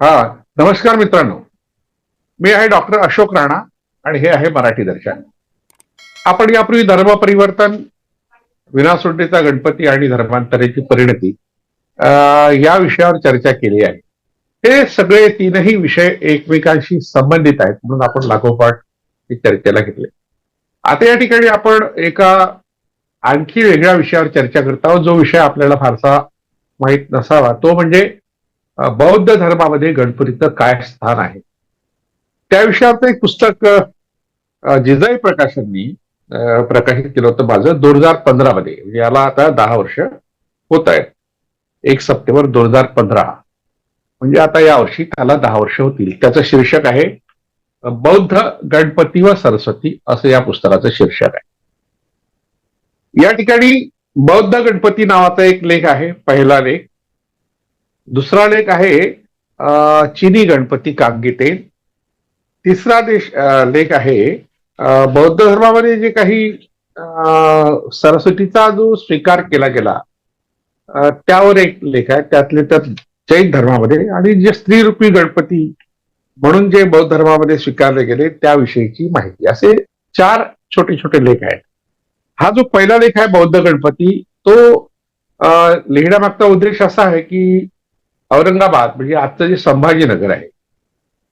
हा नमस्कार मित्रांनो. मी आहे डॉक्टर अशोक राणा आणि हे आहे मराठी दर्शन. आपण यापूर्वी धर्म परिवर्तन विनासुट्टीचा गणपती आणि धर्मांतरेची परिणती या विषयावर चर्चा केली आहे. हे सगळे तीनही विषय एकमेकांशी संबंधित आहेत म्हणून आपण लागोपाठ चर्चेला घेतले. आता या ठिकाणी आपण एका आणखी वेगळ्या विषयावर चर्चा करत आहोत. जो विषय आपल्याला फारसा माहीत नसावा तो म्हणजे बौद्ध धर्मामध्ये गणपतीचं काय स्थान आहे? त्याविषयावरचं एक पुस्तक जिजाई प्रकाशननी प्रकाशित केलं होतं माझं दोन हजार पंधरा मध्ये म्हणजे याला आता दहा वर्ष होत आहेत. एक सप्टेंबर दोन हजार पंधरा. म्हणजे आता या वर्षी त्याला दहा वर्ष होतील. त्याचं शीर्षक आहे बौद्ध गणपती व सरस्वती असं या पुस्तकाचं शीर्षक आहे. या ठिकाणी बौद्ध गणपती नावाचा एक लेख आहे पहिला लेख. दुसरा लेख आहे चिनी गणपती कांगिते तिसरा देश लेख आहे बौद्ध धर्मामध्ये जे काही अ, सरस्वतीचा जो स्वीकार केला गेला त्यावर एक लेख आहे. त्यातले त्यात जैन धर्मामध्ये आणि जे स्त्रीरूपी गणपती म्हणून जे बौद्ध धर्मामध्ये स्वीकारले गेले त्याविषयीची माहिती. असे चार छोटे छोटे लेख आहेत. हा जो पहिला लेख आहे बौद्ध गणपती तो लिहिण्यामागचा उद्देश असा आहे की औरंगाबाद म्हणजे आजचं जे संभाजीनगर आहे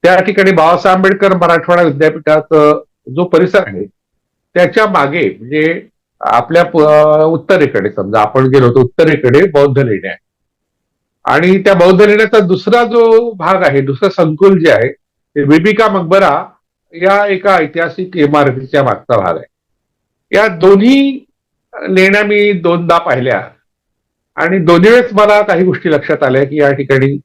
त्या ठिकाणी बाबासाहेब आंबेडकर मराठवाडा विद्यापीठाचा जो परिसर आहे त्याच्यामागे म्हणजे आपल्या उत्तरेकडे समजा आपण गेलो तर उत्तरेकडे बौद्ध लेण्या आहे आणि त्या बौद्ध लेण्याचा दुसरा जो भाग आहे दुसरं संकुल जे आहे ते बिबिका मकबरा या एका ऐतिहासिक इमारतीच्या मागचा भाग आहे. या दोन्ही लेण्या मी दोनदा पाहिल्या. आणि दोन्ही वेळेस मला काही गोष्टी लक्षात आल्या की या ठिकाणी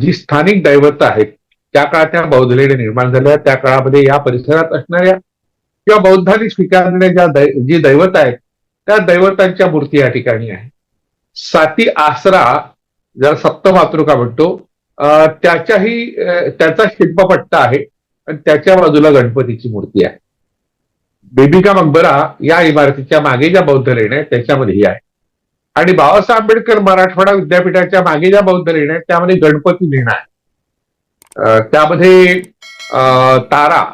जी स्थानिक दैवत आहेत त्या काळात त्या बौद्ध निर्माण झाल्या. त्या काळामध्ये या परिसरात असणाऱ्या किंवा बौद्धांनी स्वीकारलेल्या ज्या दै जी दैवत आहेत त्या दैवतांच्या मूर्ती या ठिकाणी आहे साती आसरा ज्याला सप्तमातृका म्हणतो त्याच्याही त्याचा शिल्पपट्टा आहे आणि त्याच्या बाजूला गणपतीची मूर्ती आहे. बेबिका मकबरा या इमारतीच्या मागे ज्या बौद्ध लेण्या आहेत त्याच्यामध्येही आहे. आणि बाबासाहेब आंबेडकर मराठवाडा विद्यापीठाच्या मागे ज्या बौद्ध लेण्या आहेत त्यामध्ये गणपती लिहिणं आहे. त्यामध्ये तारा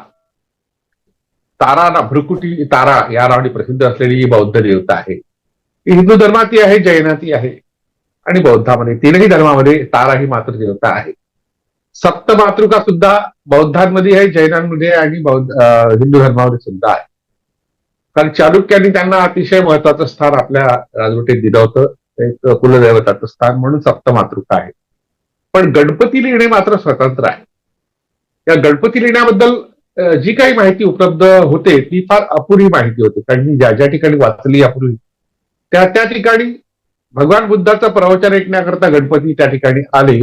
तारा ना भ्रुकुटी तारा या नावाने प्रसिद्ध असलेली बौद्ध देवता आहे. ही हिंदू धर्माती आहे जैनाती आहे. आणि बौद्धामध्ये तीनही धर्मामध्ये तारा ही मातृ देवता आहे. सप्तमातृका सुद्धा बौद्धांमध्ये आहे जैनांमध्ये आणि बौद्ध हिंदू धर्मामध्ये सुद्धा आहे. कारण चालुक्यांनी त्यांना अतिशय महत्वाचं स्थान आपल्या राजवटीत दिलं होतं. एक कुलदैवताचं स्थान म्हणून सप्तमातृका आहे. पण गणपती लिहिणे मात्र स्वतंत्र आहे. या गणपती लिहिण्याबद्दल जी काही माहिती उपलब्ध होते ती फार अपुरी माहिती होती. कारण मी ज्या ज्या ठिकाणी वाचली अपुरी त्या त्या ठिकाणी भगवान बुद्धाचं प्रवचन ऐकण्याकरता गणपती त्या ठिकाणी आले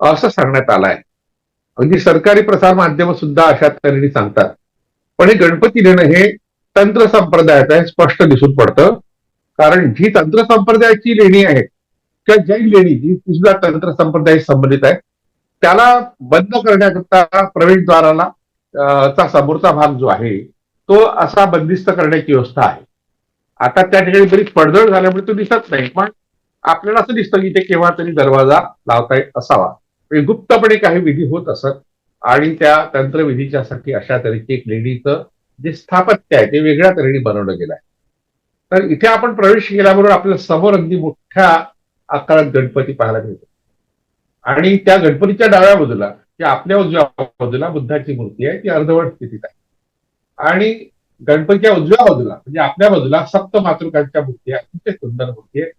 असं सांगण्यात आलं आहे. अगदी सरकारी प्रसार माध्यम सुद्धा अशा तऱ्हेने सांगतात. पण हे गणपती लिहिणं हे तंत्र संप्रदायात आहे स्पष्ट दिसून पडतं. कारण जी तंत्र संप्रदायाची लेणी आहे किंवा जैन लेणी जी सुद्धा तंत्र संप्रदायाशी संबंधित आहे त्याला बंद करण्याकरता प्रवेशद्वाराला चा समोरचा भाग जो आहे तो असा बंदिस्त करण्याची व्यवस्था आहे. आता त्या ठिकाणी बरीच पडझड झाल्यामुळे तो दिसत नाही पण आपल्याला असं दिसतं की ते केव्हा तरी दरवाजा लावता येत असावा. म्हणजे गुप्तपणे काही विधी होत असत आणि त्या तंत्रविधीच्यासाठी अशा तऱ्हेची एक लेणीचं जे स्थापत्य आहे ते वेगळ्या तऱ्हेने बनवलं गेलं आहे तर इथे आपण प्रवेश केल्याबरोबर आपल्यासमोर अगदी मोठ्या आकारात गणपती पाहायला मिळतो. आणि त्या गणपतीच्या डाव्या बाजूला की आपल्या उजव्या बाजूला बुद्धाची मूर्ती आहे ती अर्धवट स्थितीत आहे. आणि गणपतीच्या उजव्या बाजूला म्हणजे आपल्या बाजूला सप्त मातृकांच्या मूर्ती आहे अतिशय सुंदर मूर्ती आहे.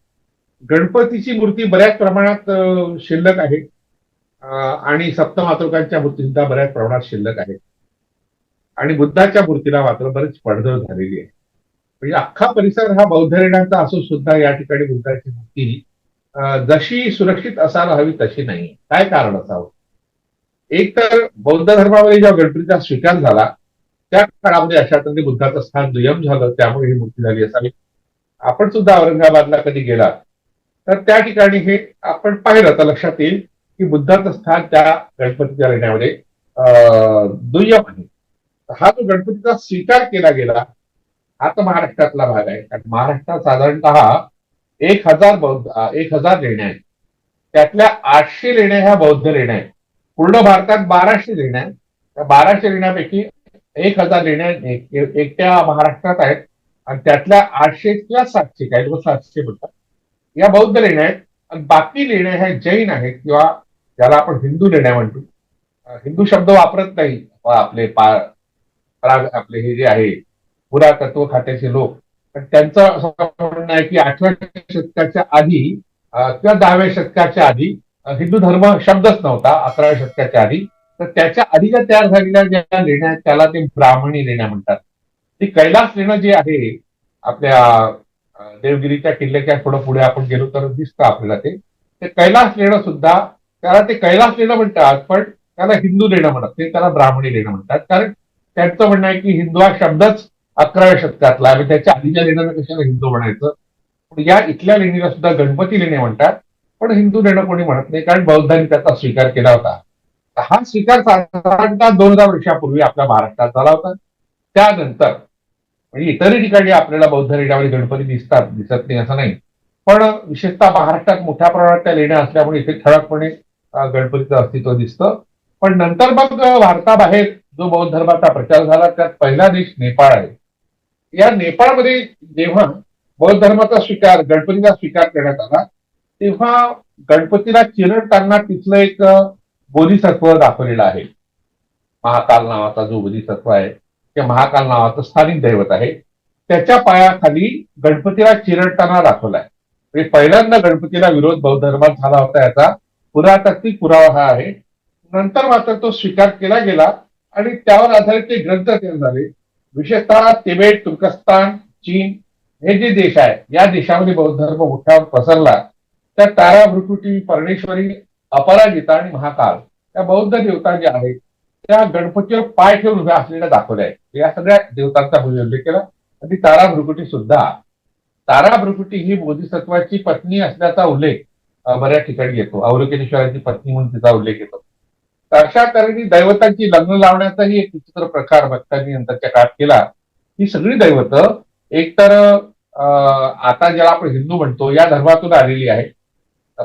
गणपतीची मूर्ती बऱ्याच प्रमाणात शिल्लक आहे. आणि सप्त मातृकांच्या मूर्ती सुद्धा बऱ्याच प्रमाणात शिल्लक आहे. आणि बुद्धाच्या मूर्तीला मात्र बरीच पडझड झालेली आहे. म्हणजे अख्खा परिसर हा बौद्ध लेण्यांचा असून सुद्धा या ठिकाणी बुद्धाची मूर्ती जशी सुरक्षित असायला हवी तशी नाही. काय कारण असावं? एक तर बौद्ध धर्मामध्ये जेव्हा गणपतीचा स्वीकार झाला त्या काळामध्ये अशा तऱ्हेने बुद्धाचं स्थान दुय्यम झालं त्यामुळे ही मूर्ती झाली असावी. आपण सुद्धा औरंगाबादला कधी गेला तर त्या ठिकाणी हे आपण पाहिलं तर लक्षात येईल की बुद्धाचं स्थान त्या गणपतीच्या लेण्यामध्ये अं, दुय्यम आहे. हा जो गणपतीचा स्वीकार केला गेला हा तर महाराष्ट्रातला भाग आहे. कारण महाराष्ट्रात साधारणतः एक हजार बौद्ध एक हजार लेण्या आहेत. त्यातल्या आठशे लेण्या ह्या बौद्ध लेण्या आहेत. पूर्ण भारतात बाराशे लेण्या आहेत. त्या बाराशे लेण्यापैकी एक हजार लेण्या एकट्या महाराष्ट्रात आहेत. आणि त्यातल्या आठशे किंवा सातशे काही लोक सातशे म्हणतात. या बौद्ध लेण्या आहेत. आणि बाकी लेण्या ह्या जैन आहेत किंवा ज्याला आपण हिंदू लेण्या म्हणतो. हिंदू शब्द वापरत नाही. आपले पा प्राग आपले हे जे आहे पुरातत्व खात्याचे लोक पण त्यांचं असं म्हणणं आहे की आठव्या शतकाच्या आधी किंवा दहाव्या शतकाच्या आधी हिंदू धर्म शब्दच नव्हता अकराव्या शतकाच्या आधी. तर त्याच्या आधी ज्या तयार झालेल्या ज्या लेण्या आहेत त्याला ते ब्राह्मणी लेण्या म्हणतात. ती कैलास लेणं जे आहे आपल्या देवगिरीच्या किल्ल्याच्या थोडं पुढे आपण गेलो तर दिसतं आपल्याला ते. ते कैलास लेणं सुद्धा त्याला ते कैलास लेणं म्हणतात पण त्याला हिंदू लेणं म्हणत ते त्याला ब्राह्मणी लेणं म्हणतात. कारण त्यांचं म्हणणं आहे की हिंदू हा शब्दच अकराव्या शतकातला आणि त्याच्या आधीच्या लेण्याला कशाला हिंदू म्हणायचं? पण या इथल्या लेणीला सुद्धा गणपती लेणे म्हणतात. पण हिंदू लेणं कोणी म्हणत नाही कारण बौद्धांनी त्याचा स्वीकार केला होता. हा स्वीकार साधारणतः दोन हजार वर्षापूर्वी आपल्या महाराष्ट्रात झाला होता. त्यानंतर म्हणजे इतरही ठिकाणी आपल्याला बौद्ध लेण्यामध्ये गणपती दिसतात दिसत नाही असं नाही. पण विशेषतः महाराष्ट्रात मोठ्या प्रमाणात त्या लेण्या असल्यामुळे इथे ठळकपणे गणपतीचं अस्तित्व दिसतं. पण नंतर मग भारताबाहेर जो बौद्ध धर्माचा प्रचार झाला त्यात पहिला देश नेपाळ आहे. या नेपाळमध्ये जेव्हा बौद्ध धर्माचा स्वीकार गणपतीचा स्वीकार करण्यात आला तेव्हा गणपतीला चिरडताना तिथलं एक बोधिसत्व दाखवलेलं आहे. महाकाल नावाचा जो बोधिसत्व आहे ते महाकाल नावाचं स्थानिक दैवत आहे. त्याच्या पायाखाली गणपतीला चिरडताना दाखवलाय म्हणजे पहिल्यांदा गणपतीला विरोध बौद्ध धर्मात झाला होता याचा पुरातात्विक पुरावा हा आहे. नंतर मात्र तो स्वीकार केला गेला. आणि त्यावर आधारित ते ग्रंथ तयार झाले. विशेषतः तिबेट तुर्कस्तान चीन हे जे देश आहे या देशामध्ये बौद्ध धर्म मोठ्यावर पसरला. त्या तारा भ्रुकुटी परमेश्वरी अपराजिता आणि महाकाल त्या बौद्ध देवता ज्या आहेत त्या गणपतीवर पाय ठेवून उभ्या असलेल्या दाखवल्या आहेत. या सगळ्या देवतांचा उल्लेख केला. आणि तारा भ्रुकुटी सुद्धा. तारा भ्रुकुटी ही बोधिसत्वाची पत्नी असल्याचा उल्लेख बऱ्याच ठिकाणी येतो. अवलोकेश्वराची पत्नी म्हणून तिचा उल्लेख येतो. अशा तऱ्हेने दैवतांची लग्न लावण्याचाही एक विचित्र प्रकार भक्तांनी नंतरच्या काळात केला. ही सगळी दैवत एकतर आता ज्याला आपण हिंदू म्हणतो या धर्मातून आलेली आहे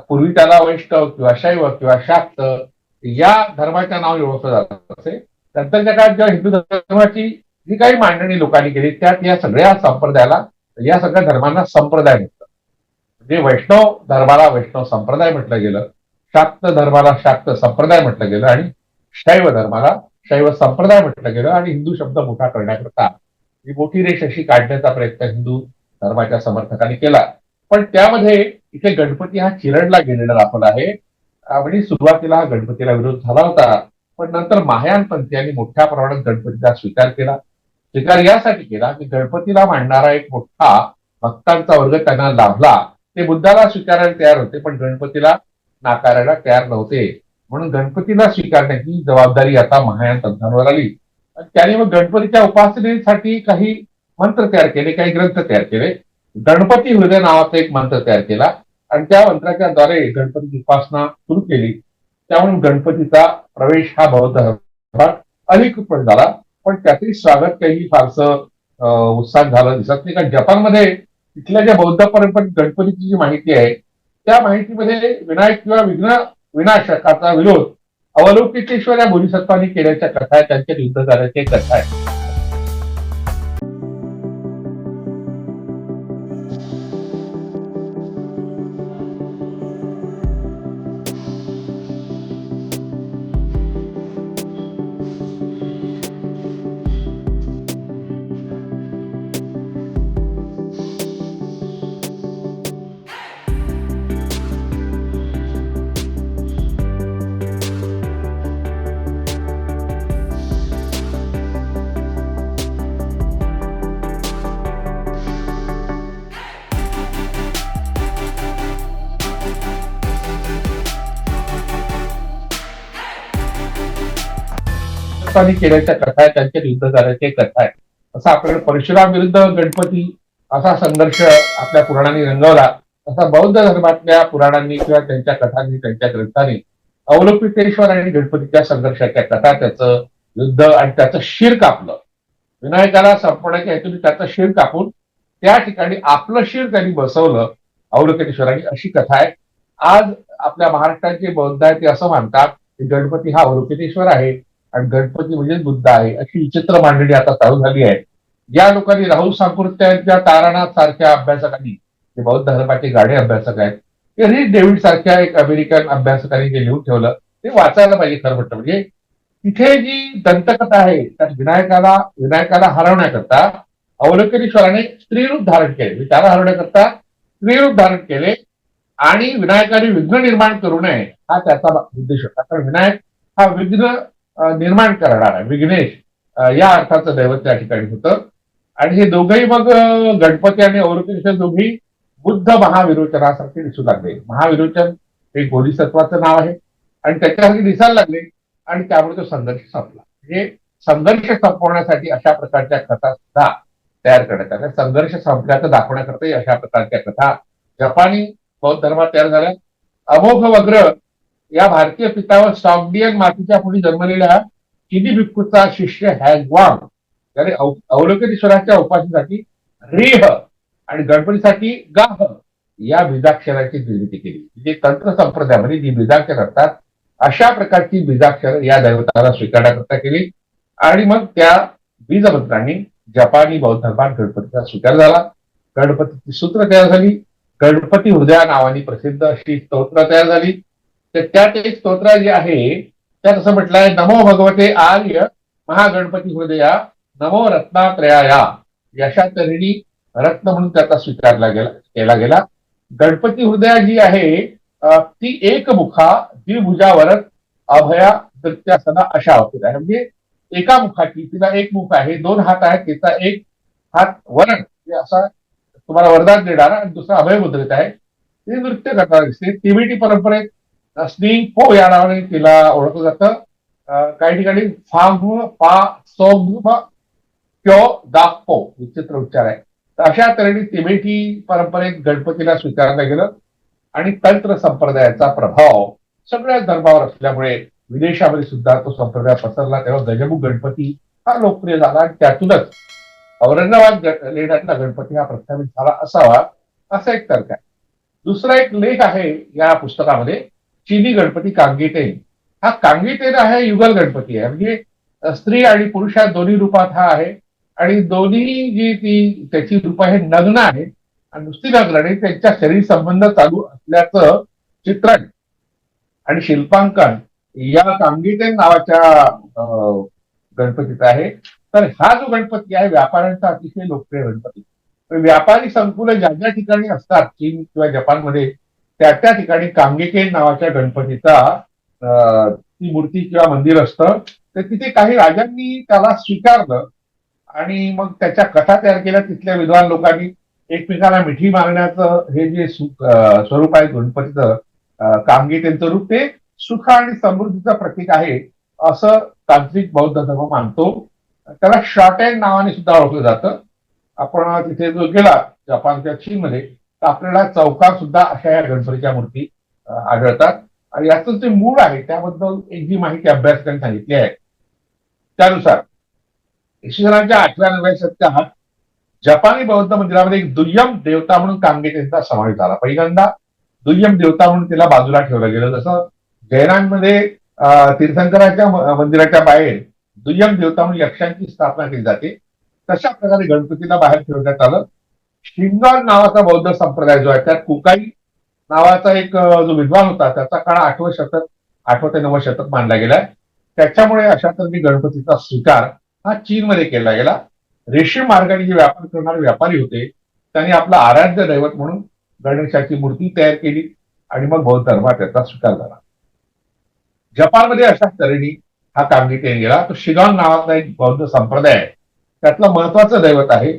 पूर्वी त्याला वैष्णव किंवा शैव किंवा शाक्त या धर्माच्या नाव ओळखलं जात असे. नंतरच्या काळात जेव्हा हिंदू धर्माची जी काही मांडणी लोकांनी केली त्यात या सगळ्या संप्रदायाला या सगळ्या धर्मांना संप्रदाय म्हणतात म्हणजे वैष्णव धर्माला वैष्णव संप्रदाय म्हटलं गेलं. शाक्त धर्माला शाक्त संप्रदाय म्हटलं गेलं आणि शैव धर्माला शैव संप्रदाय म्हटलं गेलं आणि हिंदू शब्द मोठा करण्याकरता ही मोठी रेष अशी काढण्याचा प्रयत्न हिंदू धर्माच्या समर्थकांनी केला. पण त्यामध्ये इथे गणपती हा चिरडला गेलेला दाखवला आहे. म्हणजे सुरुवातीला हा गणपतीला विरोध झाला होता. पण नंतर महायान पंथीयांनी मोठ्या प्रमाणात गणपतीचा स्वीकार केला. स्वीकार यासाठी केला की गणपतीला मांडणारा एक मोठा भक्तांचा वर्ग त्यांना लाभला. ते बुद्धाला स्वीकारायला तयार होते पण गणपतीला नाकारायला तयार नव्हते. म्हणून गणपतीला स्वीकारण्याची जबाबदारी आता महायान पंथांवर आली. त्याने मग गणपतीच्या उपासनेसाठी काही मंत्र तयार केले काही ग्रंथ तयार केले. गणपती हृदय नावाचा एक मंत्र तयार केला. आणि त्या मंत्राच्या द्वारे गणपतीची उपासना सुरू केली. त्यामुळे गणपतीचा प्रवेश हा बौद्ध अधिकृतपणे झाला. पण त्यातील स्वागत काही फारसं उत्साह झालं दिसत नाही. कारण जपानमध्ये तिथल्या ज्या बौद्ध परंपरेत गणपतीची जी माहिती आहे त्या माहितीमध्ये विनायक किंवा विघ्न विनाशकाचा विरोध अवलोकितेश्वर या बोधिसत्वांनी केल्याच्या कथा आहेत त्यांच्या युद्ध झाल्याच्या कथा आहे. गणपती केल्याच्या कथा आहे त्यांच्या युद्ध झाल्याच्या कथा आहे असं आपल्याकडे परशुराम विरुद्ध गणपती असा संघर्ष आपल्या पुराणांनी रंगवला तसा बौद्ध धर्मातल्या पुराणांनी किंवा त्यांच्या कथांनी त्यांच्या ग्रंथांनी अवलोकितेश्वर आणि गणपतीच्या संघर्षाच्या कथा त्याचं युद्ध आणि त्याचं शिर कापलं. विनायकाला संपवण्याच्या हेतूने त्याचं शिर कापून त्या ठिकाणी आपलं शिर त्यांनी बसवलं अवलोकितेश्वरांनी अशी कथा आहे. आज आपल्या महाराष्ट्राचे बौद्ध आहेत ते असं मानतात की गणपती हा अवलोकितेश्वर आहे. आणि गणपती म्हणजे बुद्ध आहे अशी विचित्र मांडणी आता चालू झाली आहे. या लोकांनी राहुल साकुर्त्यांच्या तारानाथ सारख्या अभ्यासकांनी जे बौद्ध धर्माचे गाडे अभ्यासक आहेत ते रिच डेव्हिड सारख्या एक अमेरिकन अभ्यासकांनी जे लिहून ठेवलं ते वाचायला पाहिजे खरं म्हटलं म्हणजे तिथे जी दंतकथा आहे त्यात विनायकाला विनायकाला हरवण्याकरता अवलोकनेश्वराने स्त्रीरूप धारण केले. म्हणजे त्याला हरवण्याकरता स्त्रीरूप धारण केले आणि विनायकाने विघ्न निर्माण करू नये हा त्याचा उद्देश होता. कारण विनायक हा विघ्न निर्माण करणारा विघ्नेश या अर्थाचं दैवत त्या ठिकाणी होतं. आणि हे दोघंही मग गणपती आणि अवलोकनेश्वर दोघी बुद्ध महाविरोचनासारखे दिसू लागले. महाविरोचन हे गोलीसत्वाचं नाव आहे. आणि त्याच्यासारखे दिसायला लागले. आणि त्यामुळे तो संघर्ष संपला. म्हणजे संघर्ष संपवण्यासाठी अशा प्रकारच्या कथा सुद्धा तयार करण्यात आल्या. संघर्ष संपल्याचं दाखवण्याकरताही अशा प्रकारच्या कथा जपानी बौद्ध धर्मात तयार झाल्या. अमोघ वग्र या भारतीय पितावर सॉगडियन मातीच्या पुढे जन्मलेल्या चिनी भिक्खूचा शिष्य हॅगवांग त्याने अव- उपासनेसाठी रेह आणि गणपतीसाठी गाह या बीजाक्षराची निर्मिती केली. म्हणजे तंत्र संप्रदायामध्ये जी बीजाक्षर असतात अशा प्रकारची बीजाक्षर या दैवताला स्वीकारण्याकरता केली. आणि मग त्या बीजमंत्रांनी जपानी बौद्ध धर्मात गणपतीचा स्वीकार झाला. गणपतीची सूत्र तयार झाली. गणपती हृदया नावाने प्रसिद्ध अशी स्तोत्र तयार झाली. तर त्यात एक स्तोत्र जे आहे त्यात असं म्हटलंय नमो भगवते आर्य महागणपती हृदया नमो रत्नात्रयाया. यशा तऱ्हेने रत्न म्हणून त्याचा स्वीकारला गेला केला गेला. गणपती हृदया जी आहे अं, ती एकमुखा द्विभुजावरच अभया नृत्यासना अशा अवस्थेत आहे. म्हणजे एका मुखाची तिला एक मुख आहे दोन हात आहेत तिचा एक हात वरण. असा तुम्हाला वरदान देणारा आणि दुसरा अभय मुद्रित आहे. ते नृत्य करताना दिसते. तिबेटी परंपरेत अं, पो या नावाने तिला ओळखलं जातं. काही ठिकाणी फांग पा सोग क्यो दापो विचित्र उच्चार आहे. तर अशा तऱ्हेने तिबेटी परंपरेत गणपतीला स्वीकारलं गेलं आणि तंत्र संप्रदायाचा प्रभाव सगळ्या धर्मावर असल्यामुळे विदेशामध्ये सुद्धा तो संप्रदाय पसरला. तेव्हा गजमुख गणपती हा लोकप्रिय झाला आणि त्यातूनच औरंगाबाद लेण्यातला गणपती हा प्रस्थापित झाला असावा असा एक तर्क आहे. दुसरा एक लेख आहे या पुस्तकामध्ये. चिनी गणपती कांगीटेन. हा कांगीटेन आहे युगल गणपती आहे. म्हणजे स्त्री आणि पुरुष दोन्ही रूपात हा आहे. आणि दोन्ही जी ती त्याची रूप आहे नग्न आहे आणि नुसती नग्न आणि त्यांच्या शरीर संबंध चालू असल्याचं चित्रण आणि शिल्पांकन या कांगीटेन नावाच्या गणपतीचा आहे. तर हा जो गणपती आहे व्यापाऱ्यांचा अतिशय लोकप्रिय गणपती. व्यापारी संकुल ज्या ज्या ठिकाणी असतात चीन किंवा जपानमध्ये त्या त्या ठिकाणी कांगेकेन नावाच्या गणपतीचा ती मूर्ती किंवा मंदिर असतं. तर तिथे काही राजांनी त्याला स्वीकारलं आणि मग त्याच्या कथा तयार केल्या. तिथल्या विद्वान लोकांनी एकमेकांना मिठी मारण्याचं हे जे स्वरूप आहे गणपतीचं अं, त्यांचं रूप ते सुख आणि समृद्धीचं प्रतीक आहे असं तांत्रिक बौद्ध धर्म मानतो. त्याला शॉर्ट हँड नावाने सुद्धा ओळखलं जातं. आपण तिथे जो गेला जपानच्या चीनमध्ये तर आपल्याला चौकात सुद्धा अशा या गणपतीच्या मूर्ती आढळतात. आणि याचं जे मूळ आहे त्याबद्दल एक जी माहिती अभ्यासकांनी सांगितली आहे. त्यानुसार इसवी आठव्या नवव्या शतकात जपानी बौद्ध मंदिरामध्ये एक दुय्यम देवता म्हणून कामगिरीचा समावेश झाला. पहिल्यांदा दुय्यम देवता म्हणून तिला बाजूला ठेवलं गेलं. जसं जैनांमध्ये तीर्थंकराच्या मंदिराच्या बाहेर दुय्यम देवता म्हणून यक्षांची स्थापना केली जाते तशा प्रकारे गणपतीला बाहेर ठेवण्यात आलं. शिंगार नावाचा बौद्ध संप्रदाय जो आहे त्यात कुकाई नावाचा एक जो विद्वान होता त्याचा काळ आठवं शतक आठवं ते नवं शतक मानला गेलाय त्याच्यामुळे अशा तऱ्हेने गणपतीचा स्वीकार हा चीनमध्ये केला गेला. रेशीम मार्गाने जे व्यापार करणारे व्यापारी होते त्यांनी आपलं आराध्य दैवत म्हणून गणेशाची मूर्ती तयार केली आणि मग बौद्ध धर्मात त्याचा स्वीकार झाला. जपानमध्ये अशाच तऱ्हेने हा कामगिरी गेला. तो शिगान नावाचा एक बौद्ध संप्रदाय आहे. त्यातलं महत्वाचं दैवत आहे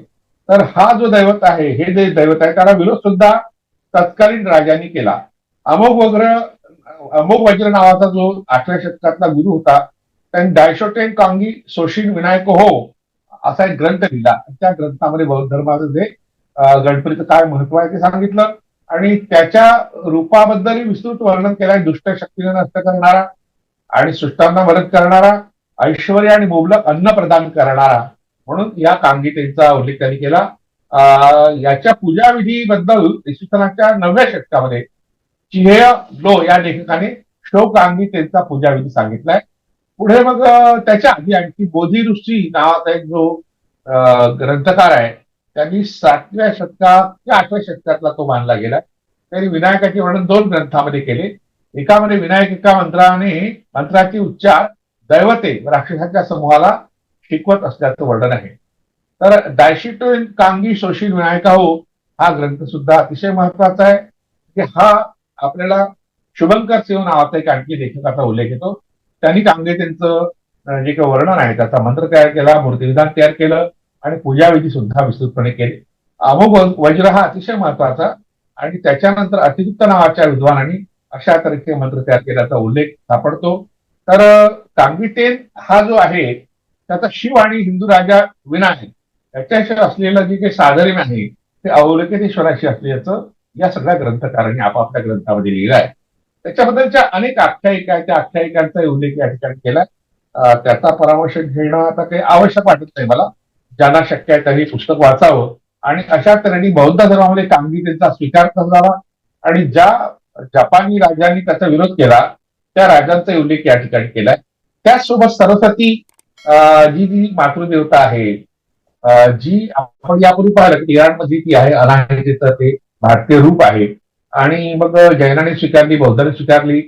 तर हा जो दैवत आहे हे जे दैवत आहे त्याला विरोध सुद्धा तत्कालीन राजांनी केला. अमोघ वग्र अमोघ वज्र नावाचा जो आठव्या शतकातला गुरु होता त्यांनी डायशोटेन कांगी सोशिन विनायक हो असा एक ग्रंथ लिहिला. त्या ग्रंथामध्ये बौद्ध धर्माचं जे गणपतीचं काय महत्त्व आहे ते सांगितलं आणि त्याच्या रूपाबद्दल विस्तृत वर्णन केलंय दुष्ट शक्तीने नष्ट करणारा आणि सृष्टांना मदत करणारा ऐश्वर आणि मुबलक अन्न प्रदान करणारा म्हणून या कामगिरीचा उल्लेख त्यांनी केला. याच्या पूजाविधीबद्दल इसवी सनाच्या नवव्या शतकामध्ये चिहेय लो या लेखकाने शोकांगितेचा पूजाविधी सांगितलाय. पुढे मग त्याच्या आधी आणखी बोधी ऋषी नावाचा एक जो ग्रंथकार आहे त्यांनी सातव्या शतकात किंवा आठव्या शतकातला तो मानला गेला त्यांनी विनायकाचे वर्णन दोन ग्रंथामध्ये केले. एकामध्ये विनायक एका मंत्राने मंत्राचे उच्चार दैवते व समूहाला शिकवत असल्याचं वर्णन आहे. तर डायशिटोन कांगी शोषील विनायका हो हा ग्रंथ सुद्धा अतिशय महत्त्वाचा आहे. की हा आपल्याला शुभंकर सिंह नावाचा एक आणखी लेखकाचा उल्लेख येतो. त्यांनी कांगे त्यांचं जे काही वर्णन आहे त्याचा मंत्र तयार केला मूर्तिविधान तयार केलं आणि पूजाविधी सुद्धा विस्तृतपणे केले. अमोघ वज्र हा अतिशय महत्त्वाचा आणि त्याच्यानंतर अतिरिक्त नावाच्या विद्वानांनी अशा तऱ्हेचे मंत्र तयार केल्याचा उल्लेख सापडतो. तर कांगीटेन हा जो आहे त्याचा शिव आणि हिंदू राजा विना आहे त्याच्याशी असलेलं जे काही साधर्म आहे ते अवलोकितेश्वराशी असल्याचं या सगळ्या ग्रंथकारांनी आपापल्या ग्रंथामध्ये लिहिलं आहे. त्याच्याबद्दलच्या अनेक आख्यायिका आहेत. त्या आख्यायिकांचा उल्लेख या ठिकाणी केला त्याचा परामर्श घेणं आता काही आवश्यक वाटत नाही मला. ज्यांना शक्य आहे त्यांनी पुस्तक वाचावं. आणि अशा तऱ्हेने बौद्ध धर्मामध्ये कामगिरीचा स्वीकार करावा आणि ज्या जपानी राजांनी त्याचा विरोध केला त्या राजांचा उल्लेख या ठिकाणी केलाय. त्याचसोबत सरस्वती जी जी मातृदेवता आहे जी आपण यापूर्वी पाहिलं की इराणमध्ये ती आहे अनाहितेचं ते भारतीय रूप आहे. आणि मग जैनाने स्वीकारली बौद्धाने स्वीकारली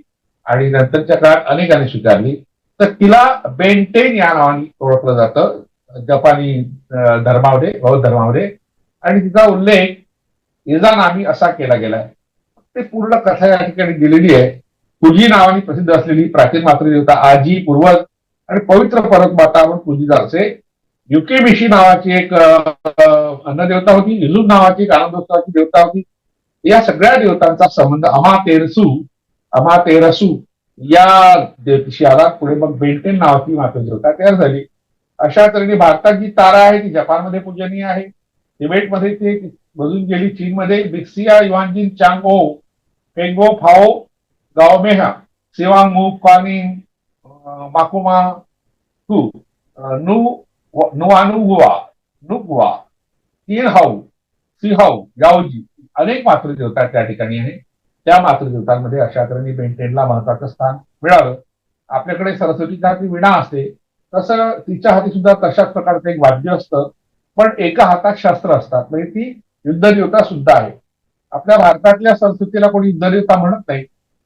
आणि नंतरच्या काळात अनेकांनी स्वीकारली. तर तिला बेंटेन या नावाने ओळखलं जातं. जपानी धर्मामध्ये बौद्ध धर्मामध्ये आणि तिचा उल्लेख इजानामी असा केला गेलाय. ते पूर्ण कथा या ठिकाणी दिलेली आहे. तुझी नावाने प्रसिद्ध असलेली प्राचीन मातृदेवता आजी पूर्वज आणि पवित्र परतमाता म्हणून पूजित असे युकेमिशी नावाची एक अन्नदेवता होती इलूम नावाची एक आनंदोत्सवाची देवता होती. या सगळ्या देवतांचा संबंध अमातेरसू अमातेरसू या देवतेशी आला पुढे मग बेंटेन नावाची मातृदेवता तयार झाली. अशा तऱ्हेने भारतात जी तारा आहे ती जपानमध्ये पूजनीय आहे. तिबेटमध्ये ती बजून गेली चीनमध्ये बिक्सिया युवानजिन चांगो पेंगो फाओ गाओमेहा सिवांगमू क्वानिंग अं, माकुमा टू अं, नु नुआनुगुआ नुगुआ तीन हाऊ सिहाऊ अनेक मातृदेवता त्या ठिकाणी आहे. त्या मातृदेवतांमध्ये अशा तऱ्हेने बेंटेनला महत्वाचं स्थान मिळालं. आपल्याकडे सरस्वतीच्या हाती विणा असते. तसं तिच्या हाती सुद्धा तशाच प्रकारचं एक वाद्य असतं. पण एका हातात शास्त्र असतात. म्हणजे ती युद्धदेवता सुद्धा आहे. आपल्या भारतातल्या संस्कृतीला कोणी युद्धदेवता म्हणत नाही.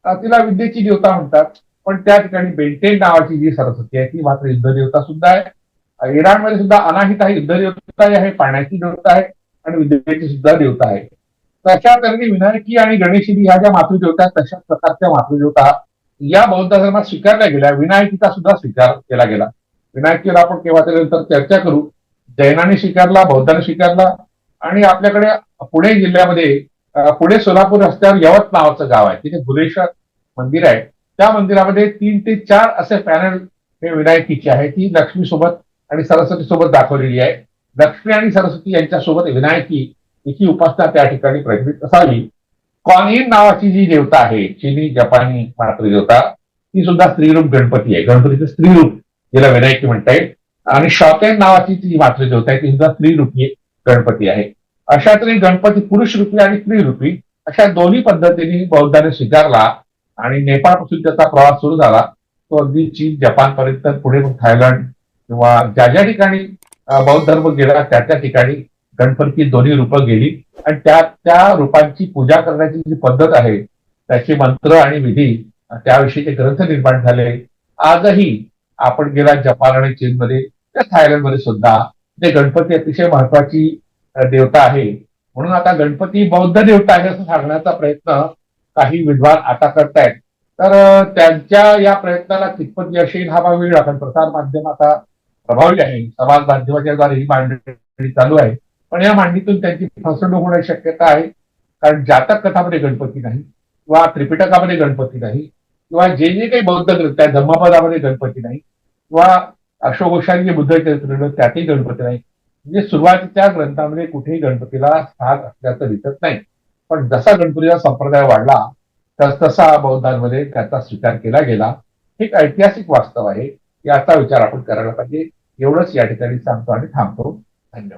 तिला विद्येची देवता म्हणतात. पण त्या ठिकाणी बेंटेन नावाची जी सरस्वती आहे ती मात्र युद्धदेवता सुद्धा आहे. इराणमध्ये सुद्धा अनाहित आहे युद्धदेवता आहे पाण्याची देवता आहे आणि विद्येची सुद्धा देवता आहे. तशा तऱ्हेने विनायकी आणि गणेशिनी ह्या ज्या मातृदेवता आहेत तशाच प्रकारच्या मातृदेवता या बौद्ध धर्मात स्वीकारल्या गेल्या. विनायकीचा सुद्धा स्वीकार केला गेला. विनायकीला आपण केव्हा त्यानंतर चर्चा करू. जैनाने स्वीकारला बौद्धाने स्वीकारला आणि आपल्याकडे पुणे जिल्ह्यामध्ये पुणे सोलापूर रस्त्यावर यवत नावाचं गाव आहे. तिथे भुलेश्वर मंदिर आहे. त्या मंदिरामध्ये तीन ते चार असे पॅनल हे विनायकीचे आहे ती लक्ष्मी सोबत आणि सरस्वती सोबत दाखवलेली आहे. लक्ष्मी आणि सरस्वती यांच्यासोबत विनायकी याची उपासना त्या ठिकाणी प्रचलित असावी. कॉनिन नावाची जी देवता आहे चिनी जपानी मातृदेवता ती सुद्धा स्त्रीरूप गणपती आहे. गणपतीचं स्त्रीरूप जिला विनायकी म्हणता येईल. आणि शॉतेन नावाची जी मातृदेवता आहे ती सुद्धा स्त्रीरूपी गणपती आहे. अशा तरी गणपती पुरुष रूपी आणि स्त्रीरूपी अशा दोन्ही पद्धतीने बौद्धाने स्वीकारला. आणि नेपाळपासून त्याचा प्रवास सुरू झाला तो अगदी चीन जपानपर्यंत पुढे मग थायलंड किंवा ज्या ज्या ठिकाणी बौद्ध धर्म गेला त्या त्या ठिकाणी गणपती दोन्ही रूपं गेली. आणि त्या त्या रूपांची पूजा करण्याची जी पद्धत आहे त्याचे मंत्र आणि विधी त्याविषयीचे ग्रंथ निर्माण झाले आजही आपण गेला जपान आणि चीनमध्ये त्या थायलंडमध्ये सुद्धा ते गणपती अतिशय महत्वाची देवता आहे. म्हणून आता गणपती बौद्ध देवता आहे असं सांगण्याचा प्रयत्न काही विद्वान आता करतायत. तर त्यांच्या या प्रयत्नाला कितपत यश येईल हा भाग वेगळा कारण प्रसार माध्यम आता प्रभावी आहे. समाज माध्यमाच्या द्वारे ही मांडणी चालू आहे. पण या मांडणीतून त्यांची फसवणूक होण्याची शक्यता आहे. कारण जातक कथामध्ये गणपती नाही किंवा त्रिपिटकामध्ये गणपती नाही किंवा जे जे काही बौद्ध ग्रंथ आहे धम्मपदामध्ये गणपती नाही किंवा अशोकोशानी जे बुद्ध चरित्र त्यातही गणपती नाही. म्हणजे सुरुवातीच्या ग्रंथामध्ये कुठेही गणपतीला स्थान असल्याचं दिसत नाही. पण जसा गणपतीचा संप्रदाय वाढला तस तसा बौद्धांमध्ये त्याचा स्वीकार केला गेला. हे एक ऐतिहासिक वास्तव आहे याचा विचार आपण करायला पाहिजे. एवढंच या ठिकाणी सांगतो आणि थांबतो. धन्यवाद.